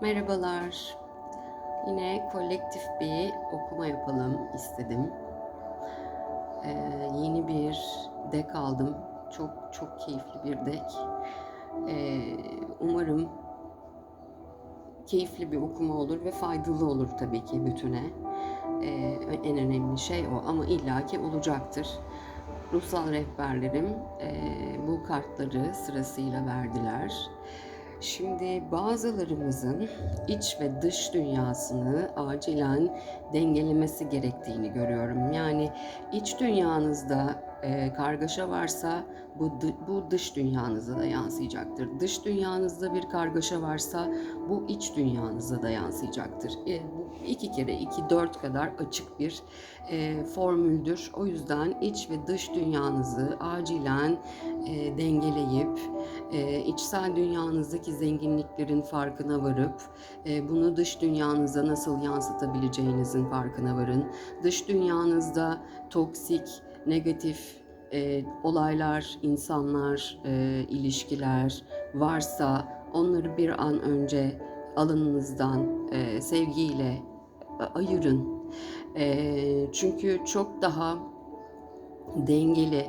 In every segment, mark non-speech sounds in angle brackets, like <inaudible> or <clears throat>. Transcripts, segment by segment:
Merhabalar. Yine kolektif bir okuma yapalım istedim. Ee, yeni bir dek aldım. Çok çok keyifli bir dek. Ee, umarım keyifli bir okuma olur ve faydalı olur tabii ki bütüne. Ee, en önemli şey o ama illaki olacaktır. Ruhsal rehberlerim e, bu kartları sırasıyla verdiler. Şimdi bazılarımızın iç ve dış dünyasını acilen dengelemesi gerektiğini görüyorum. Yani iç dünyanızda e, kargaşa varsa bu bu dış dünyanıza da yansıyacaktır. Dış dünyanızda bir kargaşa varsa bu iç dünyanıza da yansıyacaktır. E, bu iki kere iki dört kadar açık bir e, formüldür. O yüzden iç ve dış dünyanızı acilen e, dengeleyip e, içsel dünyanızdaki zenginliklerin farkına varıp e, bunu dış dünyanıza nasıl yansıtabileceğinizin farkına varın. Dış dünyanızda toksik, negatif e, olaylar, insanlar, e, ilişkiler varsa onları bir an önce alanınızdan e, sevgiyle ayırın. E, çünkü çok daha dengeli,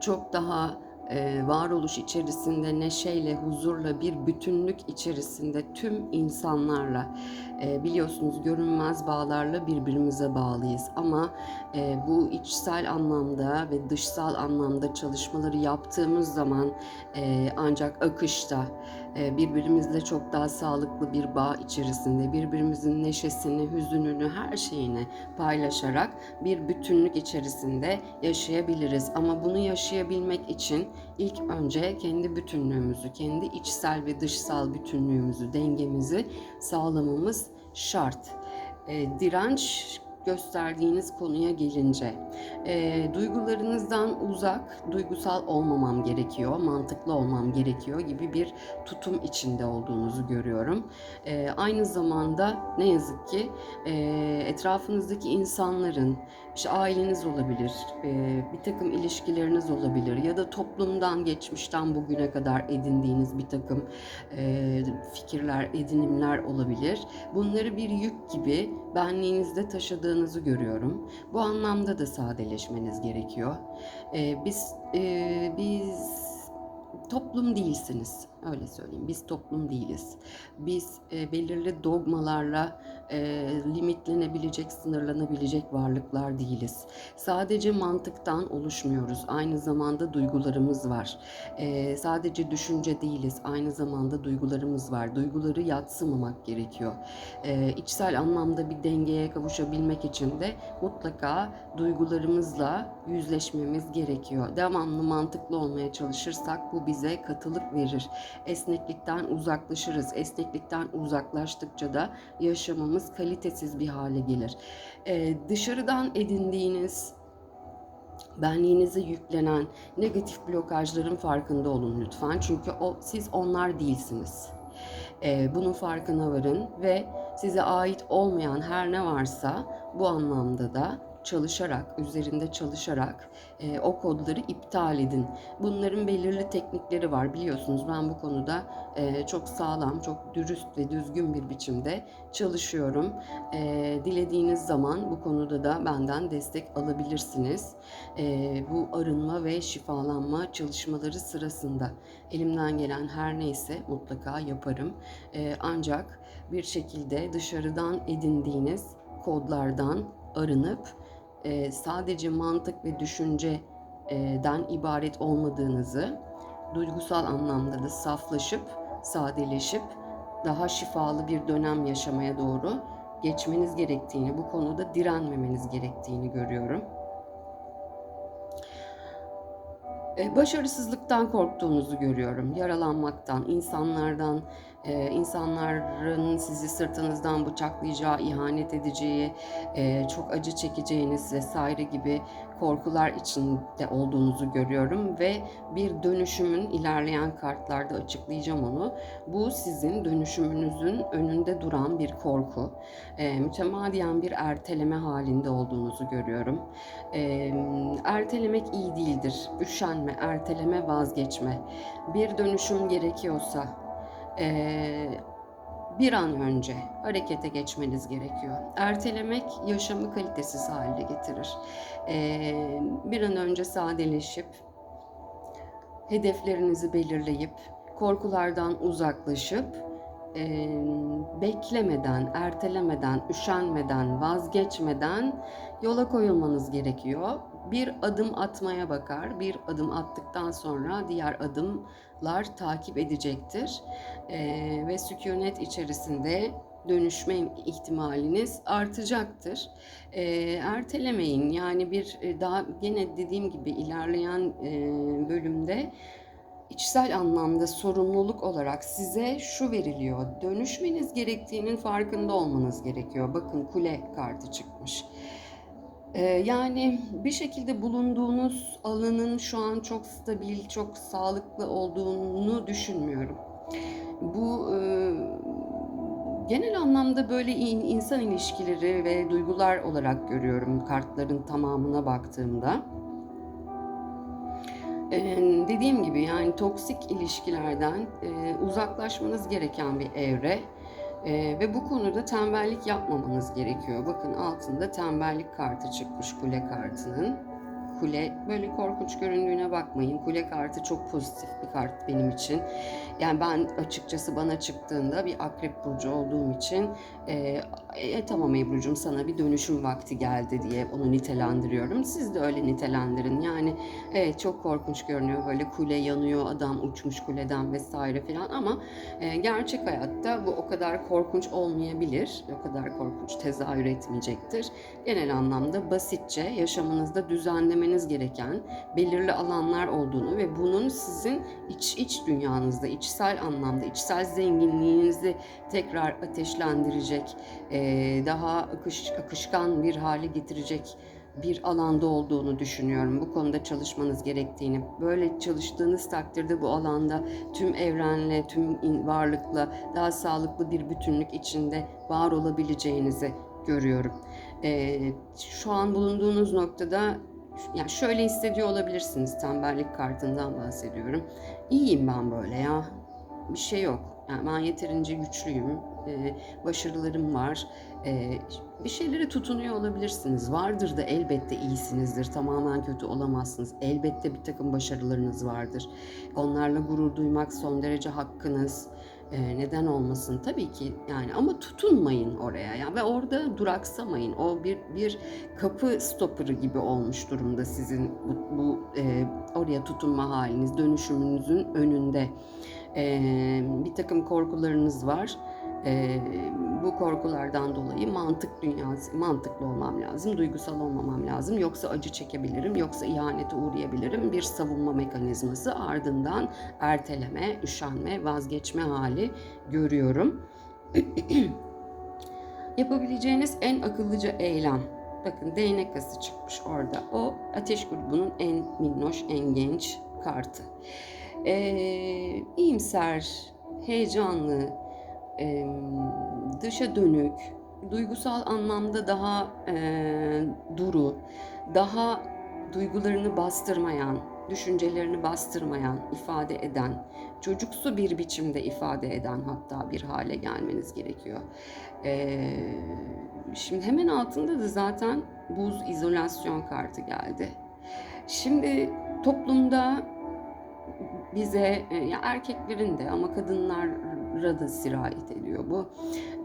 çok daha e, varoluş içerisinde neşeyle, huzurla, bir bütünlük içerisinde tüm insanlarla e, biliyorsunuz görünmez bağlarla birbirimize bağlıyız. Ama e, bu içsel anlamda ve dışsal anlamda çalışmaları yaptığımız zaman e, ancak akışta birbirimizle çok daha sağlıklı bir bağ içerisinde birbirimizin neşesini, hüzününü, her şeyini paylaşarak bir bütünlük içerisinde yaşayabiliriz. Ama bunu yaşayabilmek için ilk önce kendi bütünlüğümüzü, kendi içsel ve dışsal bütünlüğümüzü, dengemizi sağlamamız şart. E, direnç gösterdiğiniz konuya gelince e, duygularınızdan uzak, duygusal olmamam gerekiyor, mantıklı olmam gerekiyor gibi bir tutum içinde olduğunuzu görüyorum. E, aynı zamanda ne yazık ki e, etrafınızdaki insanların, işte aileniz olabilir, bir takım ilişkileriniz olabilir ya da toplumdan, geçmişten bugüne kadar edindiğiniz bir takım fikirler, edinimler olabilir. Bunları bir yük gibi benliğinizde taşıdığınızı görüyorum. Bu anlamda da sadeleşmeniz gerekiyor. Biz biz toplum değilsiniz. Öyle söyleyeyim. Biz toplum değiliz. Biz e, belirli dogmalarla e, limitlenebilecek, sınırlanabilecek varlıklar değiliz. Sadece mantıktan oluşmuyoruz. Aynı zamanda duygularımız var. E, sadece düşünce değiliz. Aynı zamanda duygularımız var. Duyguları yatsımamak gerekiyor. E, içsel anlamda bir dengeye kavuşabilmek için de mutlaka duygularımızla yüzleşmemiz gerekiyor. Devamlı mantıklı olmaya çalışırsak bu bize katılık verir esneklikten uzaklaşırız. Esneklikten uzaklaştıkça da yaşamımız kalitesiz bir hale gelir. Ee, dışarıdan edindiğiniz benliğinize yüklenen negatif blokajların farkında olun lütfen. Çünkü o siz onlar değilsiniz. Ee, bunun farkına varın ve size ait olmayan her ne varsa bu anlamda da çalışarak, üzerinde çalışarak e, o kodları iptal edin. Bunların belirli teknikleri var biliyorsunuz. Ben bu konuda e, çok sağlam, çok dürüst ve düzgün bir biçimde çalışıyorum. E, dilediğiniz zaman bu konuda da benden destek alabilirsiniz. E, bu arınma ve şifalanma çalışmaları sırasında elimden gelen her neyse mutlaka yaparım. E, ancak bir şekilde dışarıdan edindiğiniz kodlardan arınıp e, sadece mantık ve düşünceden ibaret olmadığınızı, duygusal anlamda da saflaşıp, sadeleşip daha şifalı bir dönem yaşamaya doğru geçmeniz gerektiğini, bu konuda direnmemeniz gerektiğini görüyorum. E, başarısızlıktan korktuğunuzu görüyorum. Yaralanmaktan, insanlardan, e, insanların sizi sırtınızdan bıçaklayacağı, ihanet edeceği, e, çok acı çekeceğiniz vesaire gibi korkular içinde olduğunuzu görüyorum ve bir dönüşümün ilerleyen kartlarda açıklayacağım onu. Bu sizin dönüşümünüzün önünde duran bir korku. E, mütemadiyen bir erteleme halinde olduğunuzu görüyorum. E, ertelemek iyi değildir. Üşenme, erteleme, vazgeçme. Bir dönüşüm gerekiyorsa e, bir an önce harekete geçmeniz gerekiyor. Ertelemek yaşamı kalitesiz hale getirir. Ee, bir an önce sadeleşip, hedeflerinizi belirleyip, korkulardan uzaklaşıp, e, beklemeden, ertelemeden, üşenmeden, vazgeçmeden yola koyulmanız gerekiyor. Bir adım atmaya bakar, bir adım attıktan sonra diğer adımlar takip edecektir. E, ve sükunet içerisinde dönüşme ihtimaliniz artacaktır. E, ertelemeyin yani bir e, daha gene dediğim gibi ilerleyen e, bölümde içsel anlamda sorumluluk olarak size şu veriliyor. Dönüşmeniz gerektiğinin farkında olmanız gerekiyor. Bakın kule kartı çıkmış. Ee, yani bir şekilde bulunduğunuz alanın şu an çok stabil, çok sağlıklı olduğunu düşünmüyorum. Bu e, genel anlamda böyle insan ilişkileri ve duygular olarak görüyorum kartların tamamına baktığımda. Ee, dediğim gibi yani toksik ilişkilerden e, uzaklaşmanız gereken bir evre e, ve bu konuda tembellik yapmamanız gerekiyor. Bakın altında tembellik kartı çıkmış kule kartının. Kule böyle korkunç göründüğüne bakmayın. Kule kartı çok pozitif bir kart benim için. Yani ben açıkçası bana çıktığında bir akrep burcu olduğum için e, e, tamam Ebru'cum sana bir dönüşüm vakti geldi diye onu nitelendiriyorum. Siz de öyle nitelendirin. Yani evet çok korkunç görünüyor. Böyle kule yanıyor, adam uçmuş kuleden vesaire falan ama e, gerçek hayatta bu o kadar korkunç olmayabilir. O kadar korkunç tezahür etmeyecektir. Genel anlamda basitçe yaşamınızda düzenlemeniz gereken belirli alanlar olduğunu ve bunun sizin iç iç dünyanızda, içsel anlamda, içsel zenginliğinizi tekrar ateşlendirecek, daha akış, akışkan bir hale getirecek bir alanda olduğunu düşünüyorum. Bu konuda çalışmanız gerektiğini. Böyle çalıştığınız takdirde bu alanda tüm evrenle, tüm varlıkla daha sağlıklı bir bütünlük içinde var olabileceğinizi görüyorum. şu an bulunduğunuz noktada yani şöyle hissediyor olabilirsiniz. Tembellik kartından bahsediyorum. İyiyim ben böyle ya. Bir şey yok. Yani ben yeterince güçlüyüm. Ee, başarılarım var. Ee, bir şeylere tutunuyor olabilirsiniz. Vardır da elbette iyisinizdir. Tamamen kötü olamazsınız. Elbette bir takım başarılarınız vardır. Onlarla gurur duymak son derece hakkınız. Ee, neden olmasın tabii ki yani ama tutunmayın oraya ya ve orada duraksamayın. O bir bir kapı stopperı gibi olmuş durumda sizin bu, bu e, oraya tutunma haliniz, dönüşümünüzün önünde. E, bir takım korkularınız var e, bu korkulardan dolayı mantık dünyası, mantıklı olmam lazım, duygusal olmamam lazım. Yoksa acı çekebilirim, yoksa ihanete uğrayabilirim. Bir savunma mekanizması ardından erteleme, üşenme, vazgeçme hali görüyorum. <clears throat> Yapabileceğiniz en akıllıca eylem. Bakın değnek kası çıkmış orada. O ateş grubunun en minnoş, en genç kartı. Ee, iyimser, heyecanlı, e, dışa dönük, duygusal anlamda daha e, duru, daha duygularını bastırmayan, düşüncelerini bastırmayan, ifade eden, çocuksu bir biçimde ifade eden hatta bir hale gelmeniz gerekiyor. Ee, şimdi hemen altında da zaten buz izolasyon kartı geldi. Şimdi toplumda bize ya erkeklerin de ama kadınlar da sirayet ediyor bu.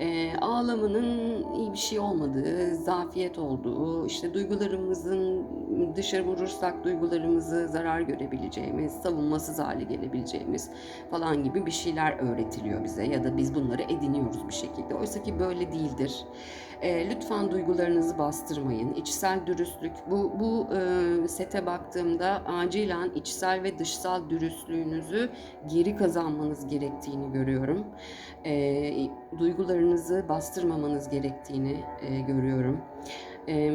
E, ağlamanın iyi bir şey olmadığı, zafiyet olduğu, işte duygularımızın dışarı vurursak duygularımızı zarar görebileceğimiz, savunmasız hale gelebileceğimiz falan gibi bir şeyler öğretiliyor bize ya da biz bunları ediniyoruz bir şekilde. Oysa ki böyle değildir. E, lütfen duygularınızı bastırmayın. İçsel dürüstlük. Bu, bu e, sete baktığımda acilen içsel ve dışsal dürüstlüğünüzü geri kazanmanız gerektiğini görüyorum. E, duygularınızı bastırmamanız gerektiğini e, görüyorum. E,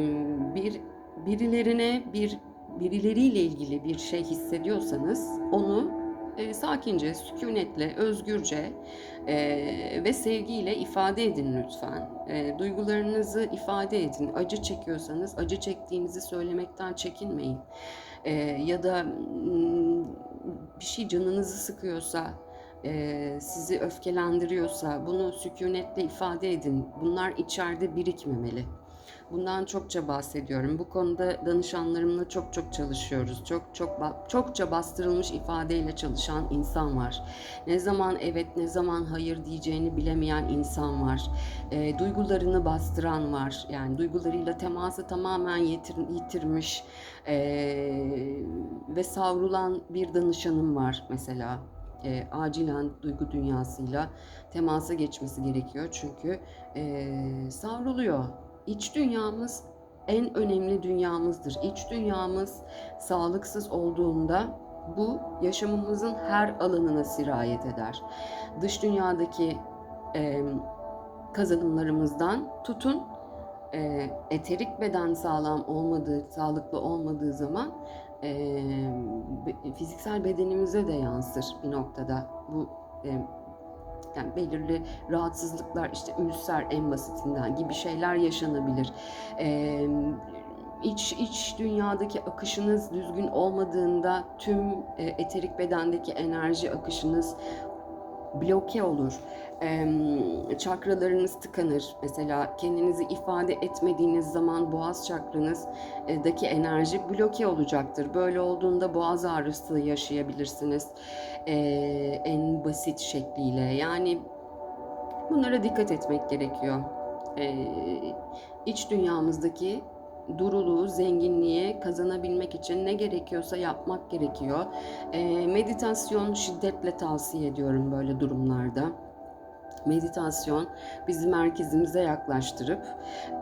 bir birilerine bir birileriyle ilgili bir şey hissediyorsanız onu e, sakince, sükunetle, özgürce e, ve sevgiyle ifade edin lütfen. E, duygularınızı ifade edin. Acı çekiyorsanız acı çektiğinizi söylemekten çekinmeyin. E, ya da bir şey canınızı sıkıyorsa e, sizi öfkelendiriyorsa bunu sükunetle ifade edin. Bunlar içeride birikmemeli. Bundan çokça bahsediyorum. Bu konuda danışanlarımla çok çok çalışıyoruz. Çok çok çokça bastırılmış ifadeyle çalışan insan var. Ne zaman evet ne zaman hayır diyeceğini bilemeyen insan var. E, duygularını bastıran var. Yani duygularıyla teması tamamen yitir- yitirmiş e, ve savrulan bir danışanım var mesela. E, acilen duygu dünyasıyla temasa geçmesi gerekiyor çünkü e, savruluyor. İç dünyamız en önemli dünyamızdır. İç dünyamız sağlıksız olduğunda bu yaşamımızın her alanına sirayet eder. Dış dünyadaki e, kazanımlarımızdan tutun e, eterik beden sağlam olmadığı, sağlıklı olmadığı zaman e, fiziksel bedenimize de yansır bir noktada. Bu e, yani belirli rahatsızlıklar işte ülser en basitinden gibi şeyler yaşanabilir. Ee, iç iç dünyadaki akışınız düzgün olmadığında tüm e, eterik bedendeki enerji akışınız bloke olur. Ee, çakralarınız tıkanır. Mesela kendinizi ifade etmediğiniz zaman boğaz çakranızdaki enerji bloke olacaktır. Böyle olduğunda boğaz ağrısı yaşayabilirsiniz. Ee, en basit şekliyle. Yani bunlara dikkat etmek gerekiyor. Ee, iç dünyamızdaki duruluğu, zenginliği kazanabilmek için ne gerekiyorsa yapmak gerekiyor. Ee, meditasyon şiddetle tavsiye ediyorum böyle durumlarda. Meditasyon bizi merkezimize yaklaştırıp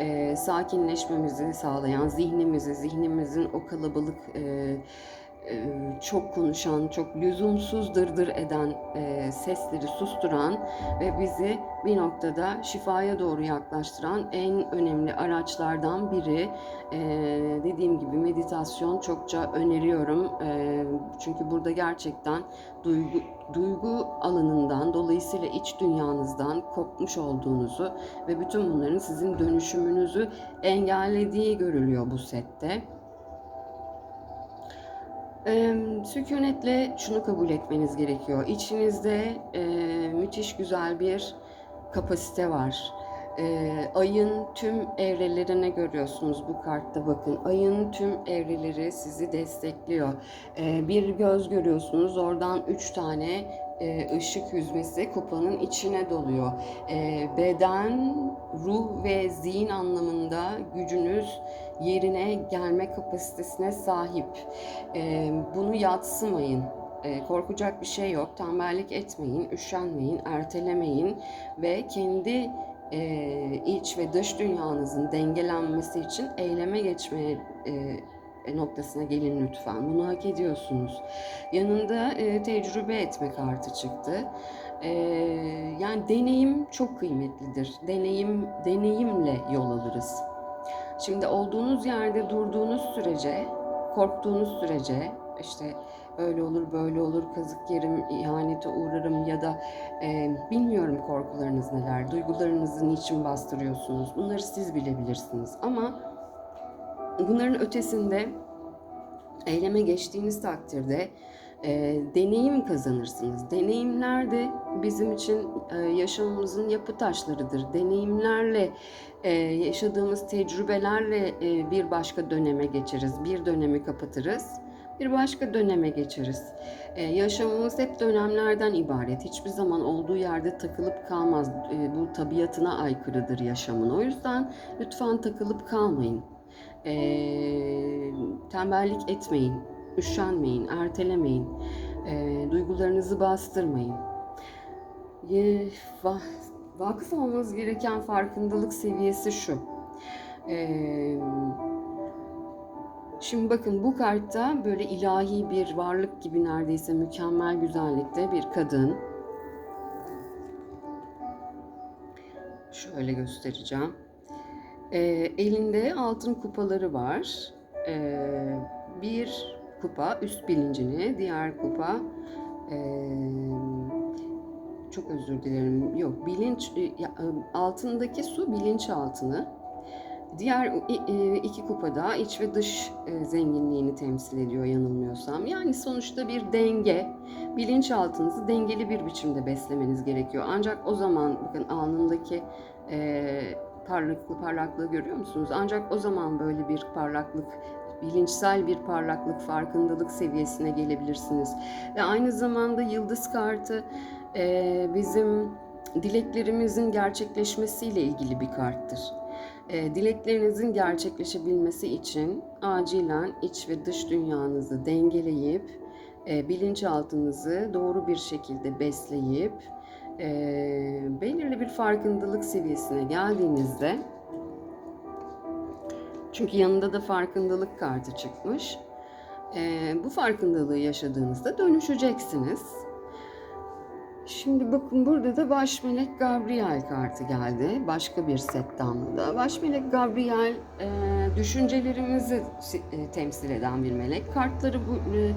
e, sakinleşmemizi sağlayan, zihnimizi, zihnimizin o kalabalık e, e, çok konuşan, çok lüzumsuz dırdır eden e, sesleri susturan ve bizi bir noktada şifaya doğru yaklaştıran en önemli araçlardan biri. E, dediğim gibi meditasyon çokça öneriyorum. E, çünkü burada gerçekten duygu, duygu alanından, dolayısıyla iç dünyanızdan kopmuş olduğunuzu ve bütün bunların sizin dönüşümünüzü engellediği görülüyor bu sette. Ee, sükunetle şunu kabul etmeniz gerekiyor. İçinizde e, müthiş güzel bir kapasite var. Ee, ayın tüm evrelerine görüyorsunuz bu kartta bakın. Ayın tüm evreleri sizi destekliyor. Ee, bir göz görüyorsunuz. Oradan üç tane e, ışık yüzmesi kupanın içine doluyor. Ee, beden, ruh ve zihin anlamında gücünüz yerine gelme kapasitesine sahip. Ee, bunu yatsımayın. Ee, korkacak bir şey yok. Tembellik etmeyin, üşenmeyin, ertelemeyin ve kendi e, iç ve dış dünyanızın dengelenmesi için eyleme geçmeye e, noktasına gelin lütfen. Bunu hak ediyorsunuz. Yanında e, tecrübe etme kartı çıktı. E, yani deneyim çok kıymetlidir. Deneyim deneyimle yol alırız. Şimdi olduğunuz yerde durduğunuz sürece, korktuğunuz sürece işte öyle olur böyle olur kazık yerim, ihanete uğrarım ya da e, bilmiyorum korkularınız neler, duygularınızı niçin bastırıyorsunuz bunları siz bilebilirsiniz ama bunların ötesinde eyleme geçtiğiniz takdirde e, deneyim kazanırsınız. Deneyimler de bizim için e, yaşamımızın yapı taşlarıdır. Deneyimlerle, e, yaşadığımız tecrübelerle e, bir başka döneme geçeriz. Bir dönemi kapatırız, bir başka döneme geçeriz. E, yaşamımız hep dönemlerden ibaret. Hiçbir zaman olduğu yerde takılıp kalmaz. E, bu tabiatına aykırıdır yaşamın. O yüzden lütfen takılıp kalmayın. E, tembellik etmeyin, üşenmeyin, ertelemeyin, e, duygularınızı bastırmayın. E, va, vakıf olmanız gereken farkındalık seviyesi şu. E, şimdi bakın bu kartta böyle ilahi bir varlık gibi neredeyse mükemmel güzellikte bir kadın. Şöyle göstereceğim. E, elinde altın kupaları var. E, bir kupa üst bilincini, diğer kupa e, çok özür dilerim. Yok bilinç ya, altındaki su bilinç altını. Diğer e, iki kupada iç ve dış e, zenginliğini temsil ediyor yanılmıyorsam. Yani sonuçta bir denge, bilinçaltınızı dengeli bir biçimde beslemeniz gerekiyor. Ancak o zaman bakın alnındaki e, parlaklığı, parlaklığı görüyor musunuz? Ancak o zaman böyle bir parlaklık, bilinçsel bir parlaklık, farkındalık seviyesine gelebilirsiniz. Ve aynı zamanda yıldız kartı e, bizim dileklerimizin gerçekleşmesiyle ilgili bir karttır. E, dileklerinizin gerçekleşebilmesi için acilen iç ve dış dünyanızı dengeleyip e, bilinçaltınızı doğru bir şekilde besleyip e, belirli bir farkındalık seviyesine geldiğinizde çünkü yanında da farkındalık kartı çıkmış. E, bu farkındalığı yaşadığınızda dönüşeceksiniz. Şimdi bakın burada da Baş Melek Gabriel kartı geldi. Başka bir setten da. Baş Melek Gabriel e, düşüncelerimizi e, temsil eden bir melek. Kartları bu e,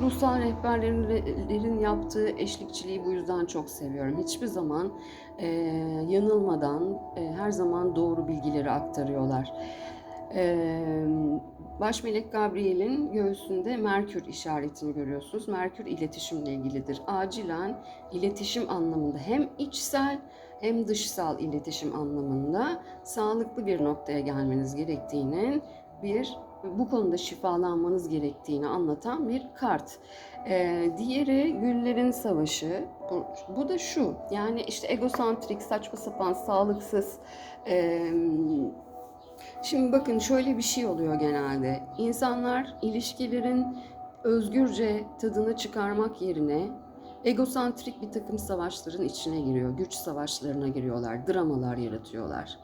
ruhsal rehberlerin yaptığı eşlikçiliği bu yüzden çok seviyorum. Hiçbir zaman e, yanılmadan e, her zaman doğru bilgileri aktarıyorlar. Ee, Baş Melek Gabriel'in göğsünde Merkür işaretini görüyorsunuz. Merkür iletişimle ilgilidir. Acilen iletişim anlamında hem içsel hem dışsal iletişim anlamında sağlıklı bir noktaya gelmeniz gerektiğinin bir bu konuda şifalanmanız gerektiğini anlatan bir kart. Ee, diğeri Güllerin Savaşı. Bu, bu da şu. Yani işte egosantrik, saçma sapan, sağlıksız, e, Şimdi bakın şöyle bir şey oluyor genelde. İnsanlar ilişkilerin özgürce tadını çıkarmak yerine egosantrik bir takım savaşların içine giriyor. Güç savaşlarına giriyorlar, dramalar yaratıyorlar.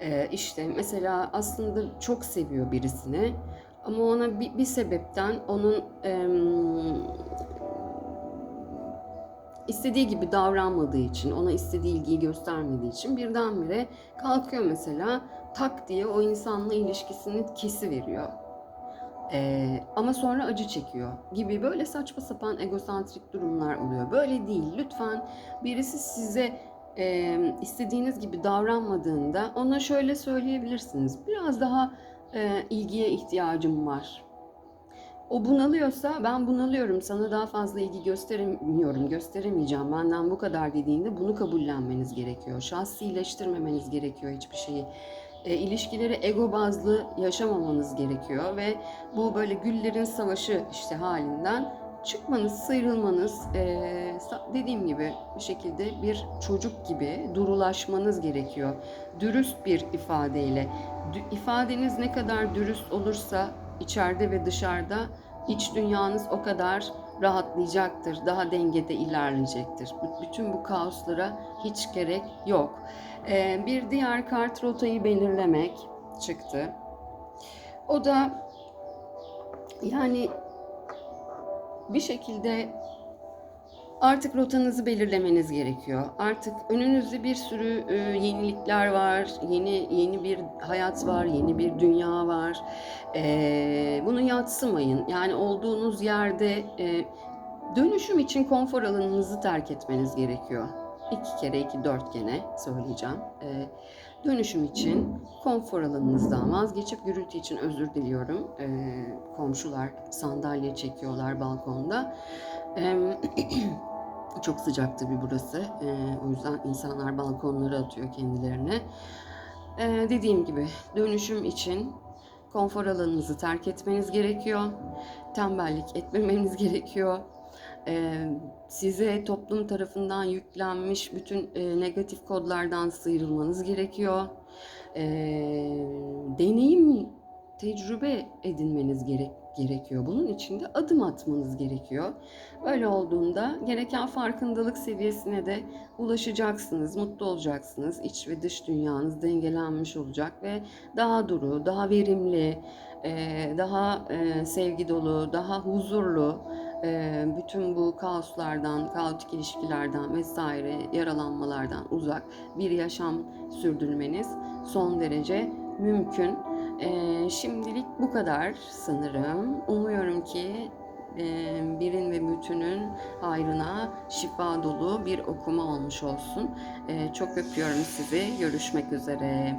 Ee, işte mesela aslında çok seviyor birisini ama ona bir, bir sebepten onun em, istediği gibi davranmadığı için, ona istediği ilgiyi göstermediği için birdenbire kalkıyor mesela tak diye o insanla ilişkisini kesi veriyor. Ee, ama sonra acı çekiyor gibi böyle saçma sapan egosantrik durumlar oluyor. Böyle değil. Lütfen birisi size e, istediğiniz gibi davranmadığında ona şöyle söyleyebilirsiniz. Biraz daha e, ilgiye ihtiyacım var. O bunalıyorsa ben bunalıyorum sana daha fazla ilgi gösteremiyorum, gösteremeyeceğim benden bu kadar dediğinde bunu kabullenmeniz gerekiyor. Şahsileştirmemeniz gerekiyor hiçbir şeyi. E, ilişkileri ego bazlı yaşamamanız gerekiyor ve bu böyle güllerin savaşı işte halinden çıkmanız, sıyrılmanız, e, dediğim gibi bir şekilde bir çocuk gibi durulaşmanız gerekiyor. Dürüst bir ifadeyle. İfadeniz ne kadar dürüst olursa içeride ve dışarıda iç dünyanız o kadar rahatlayacaktır, daha dengede ilerleyecektir. Bütün bu kaoslara hiç gerek yok. Ee, bir diğer kart rotayı belirlemek çıktı. O da yani bir şekilde artık rotanızı belirlemeniz gerekiyor. Artık önünüzde bir sürü e, yenilikler var, yeni yeni bir hayat var, yeni bir dünya var. E, bunu yatsımayın. Yani olduğunuz yerde e, dönüşüm için konfor alanınızı terk etmeniz gerekiyor. İki kere iki dört gene söyleyeceğim. E, dönüşüm için konfor alanınızdan vazgeçip gürültü için özür diliyorum. E, komşular sandalye çekiyorlar balkonda. <clears throat> Çok sıcak tabii burası. O yüzden insanlar balkonlara atıyor kendilerine. Ee, dediğim gibi dönüşüm için konfor alanınızı terk etmeniz gerekiyor. Tembellik etmemeniz <laughs> gerekiyor. Size toplum tarafından yüklenmiş bütün negatif kodlardan sıyrılmanız gerekiyor. Ee, deneyim, tecrübe edinmeniz gerek gerekiyor. Bunun için de adım atmanız gerekiyor. Böyle olduğunda gereken farkındalık seviyesine de ulaşacaksınız, mutlu olacaksınız. İç ve dış dünyanız dengelenmiş olacak ve daha duru, daha verimli, e, daha e, sevgi dolu, daha huzurlu, e, bütün bu kaoslardan, kaotik ilişkilerden vesaire yaralanmalardan uzak bir yaşam sürdürmeniz son derece mümkün. Ee, şimdilik bu kadar sanırım. Umuyorum ki e, birin ve bütünün hayrına şifa dolu bir okuma olmuş olsun. Ee, çok öpüyorum sizi. Görüşmek üzere.